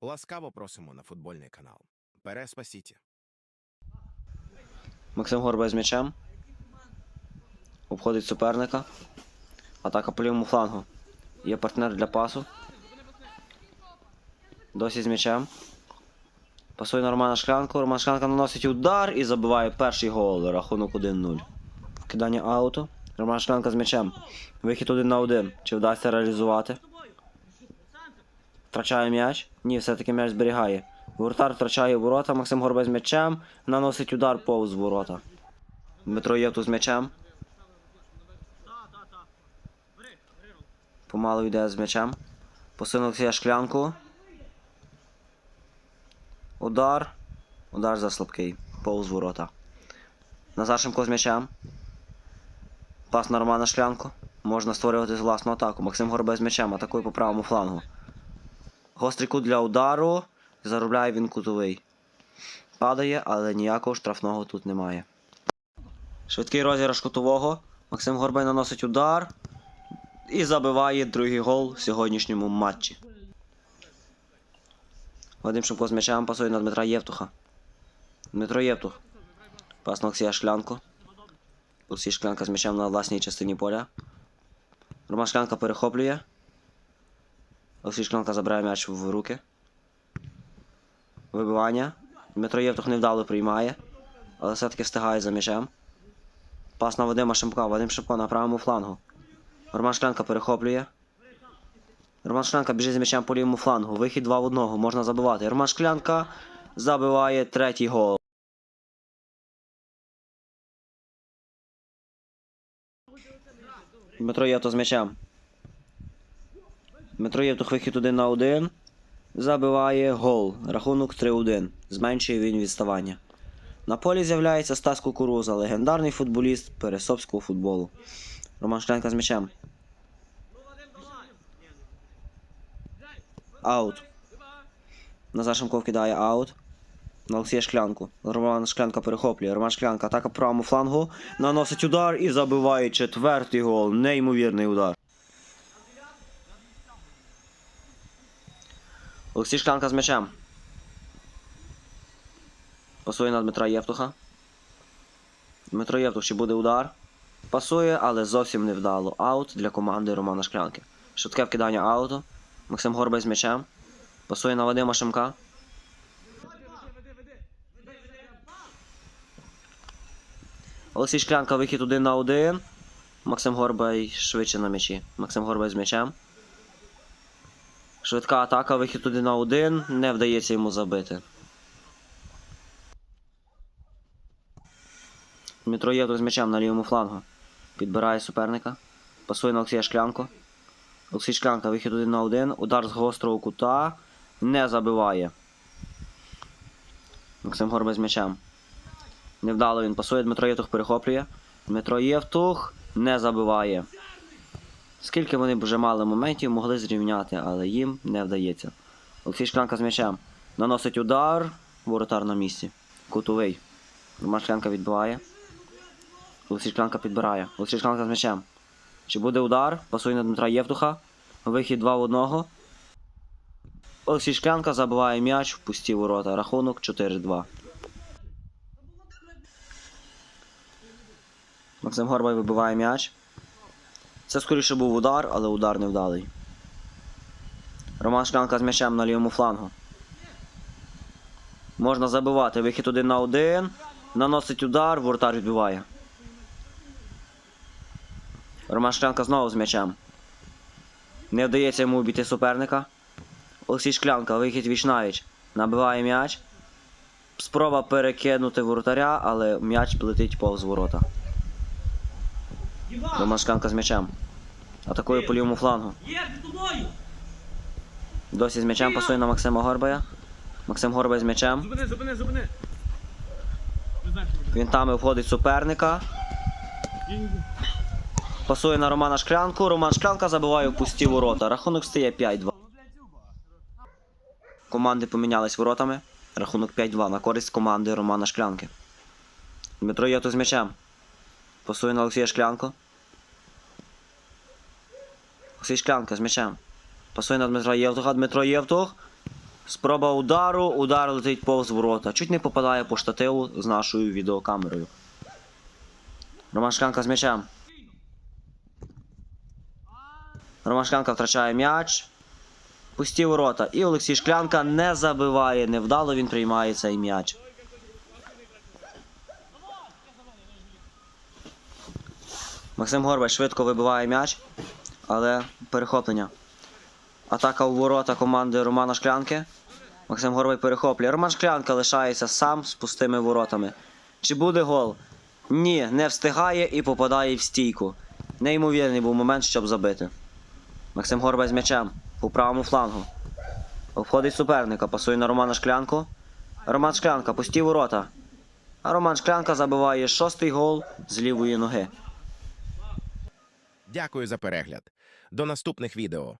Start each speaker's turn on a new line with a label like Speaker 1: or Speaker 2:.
Speaker 1: Ласкаво просимо на футбольний канал. Переспасіті.
Speaker 2: Максим Горбай з м'ячем. Обходить суперника. Атака по лівому флангу. Є партнер для пасу. Досі з м'ячем. Пасує на Романа Шклянку. Роман Шклянка наносить удар і забиває перший гол. Рахунок 1-0. Кидання ауту. Роман Шклянка з м'ячем. Вихід один на один. Чи вдасться реалізувати? Втрачає м'яч. Ні, все-таки м'яч зберігає. Воротар втрачає ворота. Максим Горбай з м'ячем. Наносить удар повз ворота. Дмитро Євту з м'ячем. Помалу йде з м'ячем. Посунув Олексія шклянку. Удар. Удар за слабкий. Повз ворота. Назар Шимко з м'ячем. Пас на Романа Шклянку. Можна створювати власну атаку. Максим Горбай з м'ячем. Атакує по правому флангу. Гострий кут для удару. Заробляє він кутовий. Падає, але ніякого штрафного тут немає. Швидкий розіграш кутового. Максим Горбай наносить удар. І забиває другий гол в сьогоднішньому матчі. Вадим Шимко з м'ячем пасує на Дмитра Євтуха. Дмитро Євтух. Пас на Олексія Шклянку. Олексій Шклянка з м'ячем на власній частині поля. Роман Шклянка перехоплює. Олексій забирає м'яч в руки. Вибивання. Дмитро Євтух невдало приймає, але все-таки встигає за м'ячем. Пас на Вадима Шимка. Вадим Шимко на правому флангу. Роман Шклянка перехоплює. Роман Шклянка біжить з м'ячем по лівому флангу. Вихід 2 в 1. Можна забивати. Роман Шклянка забиває третій гол. Дмитро Євтух з м'ячем. Дмитро Євтух вихід 1 на 1. Забиває гол. Рахунок 3-1. Зменшує він відставання. На полі з'являється Стас Кукуруза, легендарний футболіст пересопського футболу. Роман Шклянка з м'ячем. Аут. Назар Шимков кидає аут. На Олексія Шклянку. Роман Шклянка перехоплює. Роман Шклянка атака правому флангу. Наносить удар і забиває четвертий гол. Неймовірний удар. Олексій Шклянка з м'ячем. Пасує на Дмитра Євтуха. Дмитро Євтух чи буде удар. Пасує, але зовсім не вдало. Аут для команди Романа Шклянки. Швидке вкидання ауту. Максим Горбай з м'ячем. Пасує на Вадима Шимка. Олексій Шклянка вихід один на один. Максим Горбай швидше на м'ячі. Максим Горбай з м'ячем. Швидка атака, вихід 1 на 1. Не вдається йому забити. Дмитро Євтух з м'ячем на лівому флангу. Підбирає суперника. Пасує на Олексія Шклянку. Олексій Шклянка, вихід 1 на 1. Удар з гострого кута. Не забиває. Максим Горбай з м'ячем. Невдало він пасує. Дмитро Євтух перехоплює. Дмитро Євтух не забиває. Скільки вони б вже мали моментів, могли зрівняти, але їм не вдається. Олексій Шклянка з м'ячем. Наносить удар. Воротар на місці. Кутовий. Роман Шклянка відбиває. Олексій Шклянка підбирає. Олексій Шклянка з м'ячем. Чи буде удар? Пасує на Дмитра Євтуха. Вихід 2 в 1. Олексій Шклянка забиває м'яч в пусті ворота. Рахунок 4-2. Максим Горбай вибиває м'яч. Це скоріше був удар, але удар невдалий. Роман Шклянка з м'ячем на лівому флангу. Можна забивати. Вихід один на один. Наносить удар, воротар відбиває. Роман Шклянка знову з м'ячем. Не вдається йому обійти суперника. Олексій Шклянка, вихід вічнавіч. Набиває м'яч. Спроба перекинути воротаря, але м'яч летить повз ворота. Роман Шклянка з м'ячем. Атакує по лівому флангу. Досі з м'ячем пасує на Максима Горбая. Максим Горбай з м'ячем.
Speaker 3: Зупини, зупини, зупини! Не
Speaker 2: Він там входить суперника. Пасує на Романа Шклянку. Роман Шклянка забиває в пусті ворота. Рахунок стає 5-2. Команди помінялись воротами. Рахунок 5-2 на користь команди Романа Шклянки. Дмитро Євтух з м'ячем. Пасує на Олексія Шклянку. Олексій Шклянка з м'ячем. Пасує на Дмитра Євтуха. Дмитро Євтух. Спроба удару, удар летить повз ворота. Чуть не попадає по штативу з нашою відеокамерою. Роман Шклянка з м'ячем. Роман Шклянка втрачає м'яч. Пусті ворота. І Олексій Шклянка не забиває. Невдало він приймає цей м'яч. Максим Горбач швидко вибиває м'яч, але перехоплення. Атака у ворота команди Романа Шклянки. Максим Горбай перехоплює. Роман Шклянка лишається сам з пустими воротами. Чи буде гол? Ні, не встигає і попадає в стійку. Неймовірний був момент, щоб забити. Максим Горбай з м'ячем по правому флангу. Обходить суперника, пасує на Романа Шклянку. Роман Шклянка, пусті ворота. А Роман Шклянка забиває шостий гол з лівої ноги.
Speaker 1: Дякую за перегляд. До наступних відео.